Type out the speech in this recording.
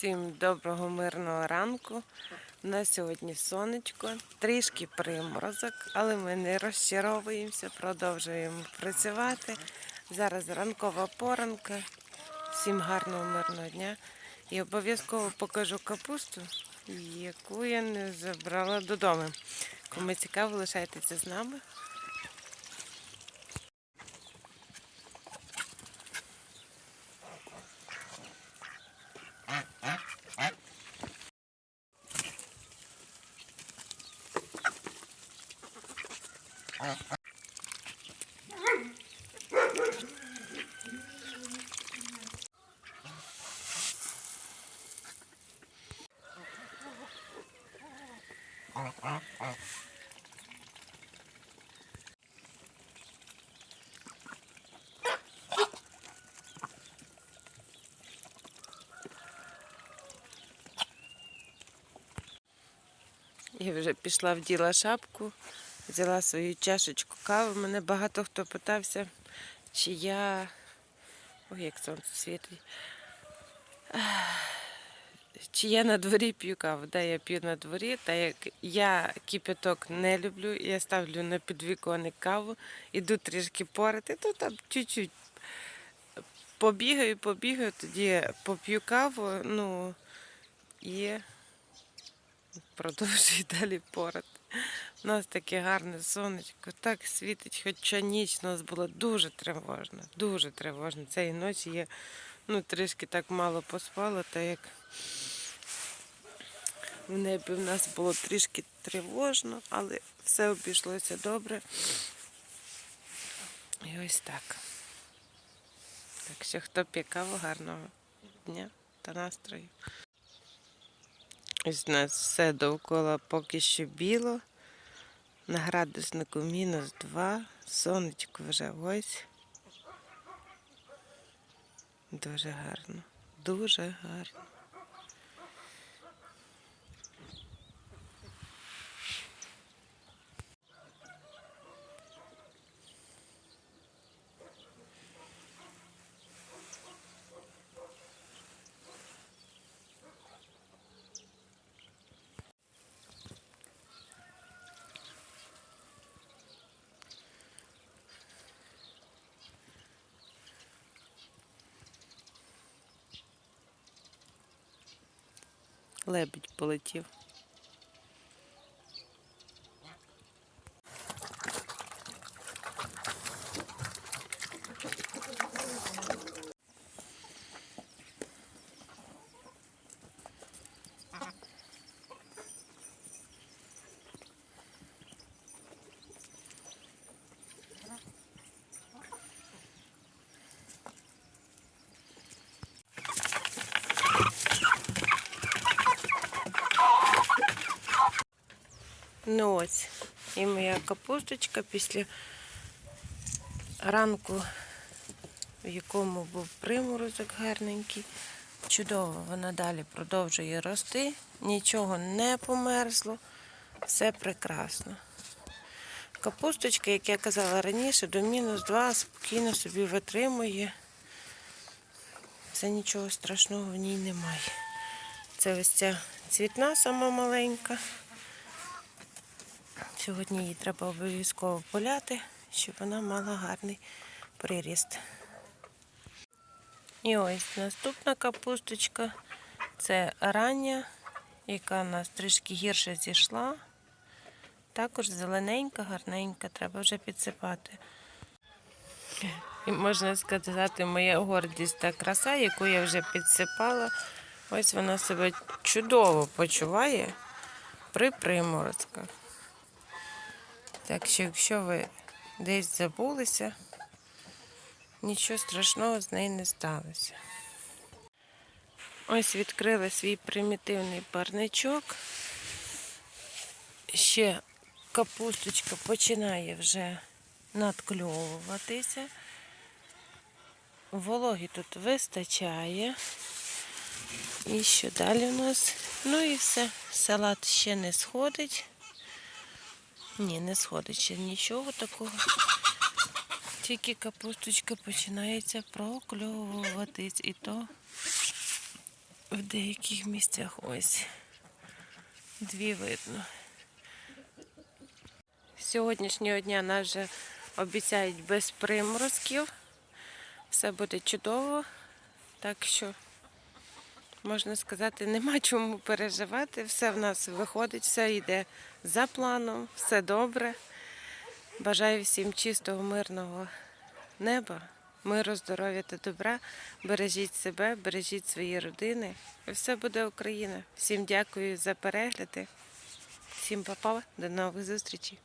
Всім доброго мирного ранку. На сьогодні сонечко, трішки приморозок, але ми не розчаровуємося, продовжуємо працювати. Зараз ранкова поранка. Всім гарного мирного дня. І обов'язково покажу капусту, яку я не забрала додому. Кому цікаво, лишайтеся з нами. Я вже пішла вділа шапку, взяла свою чашечку кави. Мене багато хто питався, чи я. Ой, як сонце світить. Чи я на дворі п'ю каву? Да, я п'ю на дворі, та як я кипяток не люблю, я ставлю на підвіконник каву, іду трішки порати, то там чуть-чуть побігаю, побігаю, тоді поп'ю каву, ну і продовжую далі порати. У нас таке гарне сонечко, так світить, хоча ніч у нас була дуже тривожна, дуже тривожна. Цієї ночі я ну, трішки так мало поспала, та як в небі в нас було трішки тривожно, але все обійшлося добре. І ось так. Так що хто п'є каву, гарного дня та настрою. Ось у нас все довкола поки що біло. На градуснику мінус 2. Сонечко вже ось. Дуже гарно. Дуже гарно. Лебідь полетів. Ну ось. І моя капусточка після ранку, в якому був приморозок гарненький. Чудово, вона далі продовжує рости, нічого не померзло, все прекрасно. Капусточка, як я казала раніше, до мінус 2 спокійно собі витримує. Це нічого страшного в ній немає. Це ось ця цвітна сама маленька. Сьогодні її треба обов'язково поляти, щоб вона мала гарний приріст. І ось наступна капусточка це рання, яка у нас трішки гірше зійшла. Також зелененька, гарненька, треба вже підсипати. І можна сказати, моя гордість та краса, яку я вже підсипала. Ось вона себе чудово почуває при приморозках. Так що, якщо ви десь забулися, нічого страшного з нею не сталося. Ось відкрила свій примітивний парничок. Ще капусточка починає вже надкльовуватися. Вологі тут вистачає. І що далі у нас? Ну і все. Салат ще не сходить. Ні, не сходить ще нічого такого. Тільки капусточка починається прокльовуватись і то в деяких місцях ось дві видно. З Сьогоднішнього дня нас вже обіцяють без приморозків. Все буде чудово. Так що, можна сказати, нема чому переживати. Все в нас виходить, все йде за планом, все добре. Бажаю всім чистого, мирного неба, миру, здоров'я та добра. Бережіть себе, бережіть свої родини. І все буде Україна. Всім дякую за перегляди. Всім па-па, до нових зустрічей.